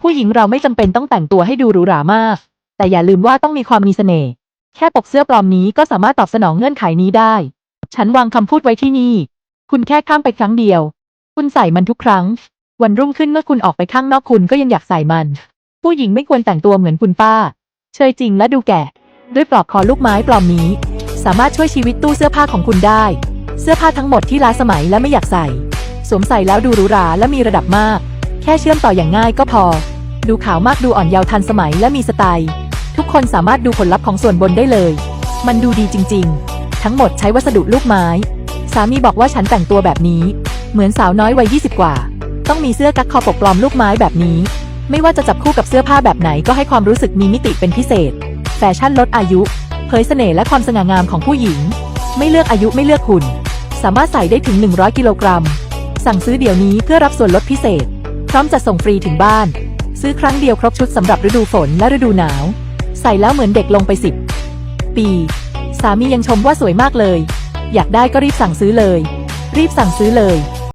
ผู้หญิงเราไม่จำเป็นต้องแต่งตัวให้ดูหรูหรามาก แต่อย่าลืมว่าต้องมีความมีเสน่ห์แค่ปกเสื้อปลอมนี้ก็สามารถตอบสนองเงื่อนไขนี้ได้ ฉันวางคำพูดไว้ที่นี่ คุณแค่ข้ามไปครั้งเดียว คุณใส่มันทุกครั้ง วันรุ่งขึ้นเมื่อคุณออกไปข้างนอกคุณก็ยังอยากใส่มัน ผู้หญิงไม่ควรแต่งตัวเหมือนคุณป้า เชยจริงและดูแก่ ด้วยปลอกคอลูกไม้ปลอมนี้ สามารถช่วยชีวิตตู้เสื้อผ้าของคุณได้ เสื้อผ้าทั้งหมดที่ล้าสมัยและไม่อยากใส่ สวมใส่แล้วดูหรูหราและมีระดับมาก แค่เชื่อมต่ออย่างง่ายก็พอ ดูขาวมากดูอ่อนเยาว์ทันสมัยและมีสไตล์ ทุกคนสามารถดูผลลัพธ์ของส่วนบนได้เลย มันดูดีจริง ๆ ทั้งหมดใช้วัสดุลูกไม้ สามีบอกว่าฉันแต่งตัวแบบนี้ เหมือนสาวน้อยวัย20 กว่า ต้องมีเสื้อกั๊กคอปกปลอมลูกไม้แบบนี้ ไม่ว่าจะจับคู่กับเสื้อผ้าแบบไหนก็ให้ความรู้สึกมีมิติเป็นพิเศษ แฟชั่นลดอายุ เผยเสน่ห์และความสง่างามของผู้หญิง ไม่เลือกอายุไม่เลือกหุ่น สามารถใส่ได้ถึง 100 กิโลกรัม สั่งซื้อเดี๋ยวนี้เพื่อรับส่วนลดพิเศษ พร้อมจะส่งฟรีถึงบ้าน ซื้อครั้งเดียวครบชุดสำหรับฤดูฝนและฤดูหนาว ใส่แล้วเหมือนเด็กลงไปสิบปี สามียังชมว่าสวยมากเลย อยากได้ก็รีบสั่งซื้อเลย รีบสั่งซื้อเลย